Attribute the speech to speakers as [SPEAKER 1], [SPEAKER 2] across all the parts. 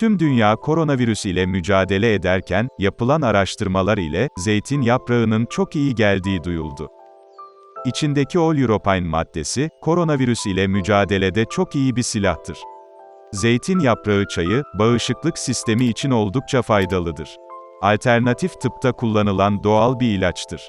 [SPEAKER 1] Tüm dünya koronavirüs ile mücadele ederken, yapılan araştırmalar ile, zeytin yaprağının çok iyi geldiği duyuldu. İçindeki oleuropein maddesi, koronavirüs ile mücadelede çok iyi bir silahtır. Zeytin yaprağı çayı, bağışıklık sistemi için oldukça faydalıdır. Alternatif tıpta kullanılan doğal bir ilaçtır.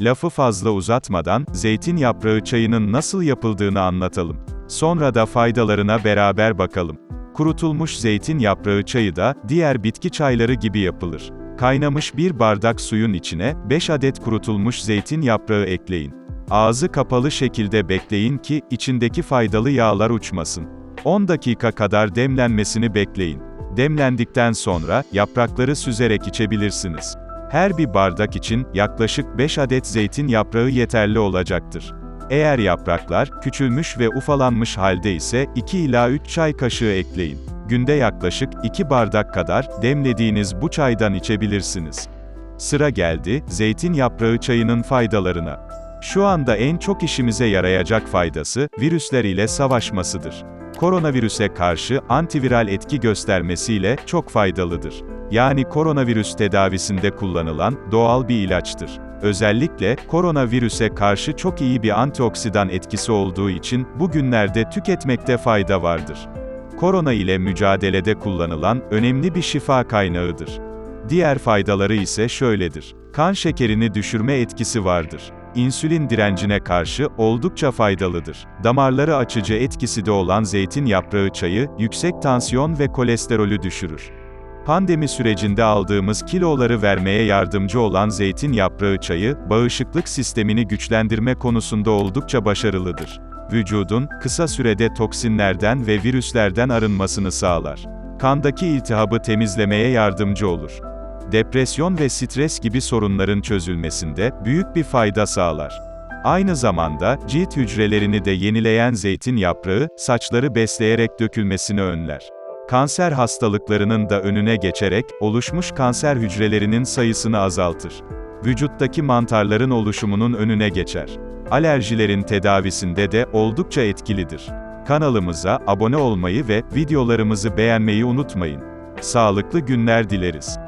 [SPEAKER 1] Lafı fazla uzatmadan, zeytin yaprağı çayının nasıl yapıldığını anlatalım. Sonra da faydalarına beraber bakalım. Kurutulmuş zeytin yaprağı çayı da, diğer bitki çayları gibi yapılır. Kaynamış bir bardak suyun içine, 5 adet kurutulmuş zeytin yaprağı ekleyin. Ağzı kapalı şekilde bekleyin ki, içindeki faydalı yağlar uçmasın. 10 dakika kadar demlenmesini bekleyin. Demlendikten sonra, yaprakları süzerek içebilirsiniz. Her bir bardak için, yaklaşık 5 adet zeytin yaprağı yeterli olacaktır. Eğer yapraklar, küçülmüş ve ufalanmış halde ise, 2 ila 3 çay kaşığı ekleyin. Günde yaklaşık 2 bardak kadar, demlediğiniz bu çaydan içebilirsiniz. Sıra geldi, zeytin yaprağı çayının faydalarına. Şu anda en çok işimize yarayacak faydası, virüsler ile savaşmasıdır. Koronavirüse karşı antiviral etki göstermesiyle çok faydalıdır. Yani koronavirüs tedavisinde kullanılan doğal bir ilaçtır. Özellikle koronavirüse karşı çok iyi bir antioksidan etkisi olduğu için bugünlerde tüketmekte fayda vardır. Korona ile mücadelede kullanılan önemli bir şifa kaynağıdır. Diğer faydaları ise şöyledir. Kan şekerini düşürme etkisi vardır. İnsülin direncine karşı oldukça faydalıdır. Damarları açıcı etkisi de olan zeytin yaprağı çayı, yüksek tansiyon ve kolesterolü düşürür. Pandemi sürecinde aldığımız kiloları vermeye yardımcı olan zeytin yaprağı çayı, bağışıklık sistemini güçlendirme konusunda oldukça başarılıdır. Vücudun, kısa sürede toksinlerden ve virüslerden arınmasını sağlar. Kandaki iltihabı temizlemeye yardımcı olur. Depresyon ve stres gibi sorunların çözülmesinde büyük bir fayda sağlar. Aynı zamanda, cilt hücrelerini de yenileyen zeytin yaprağı, saçları besleyerek dökülmesini önler. Kanser hastalıklarının da önüne geçerek, oluşmuş kanser hücrelerinin sayısını azaltır. Vücuttaki mantarların oluşumunun önüne geçer. Alerjilerin tedavisinde de oldukça etkilidir. Kanalımıza abone olmayı ve videolarımızı beğenmeyi unutmayın. Sağlıklı günler dileriz.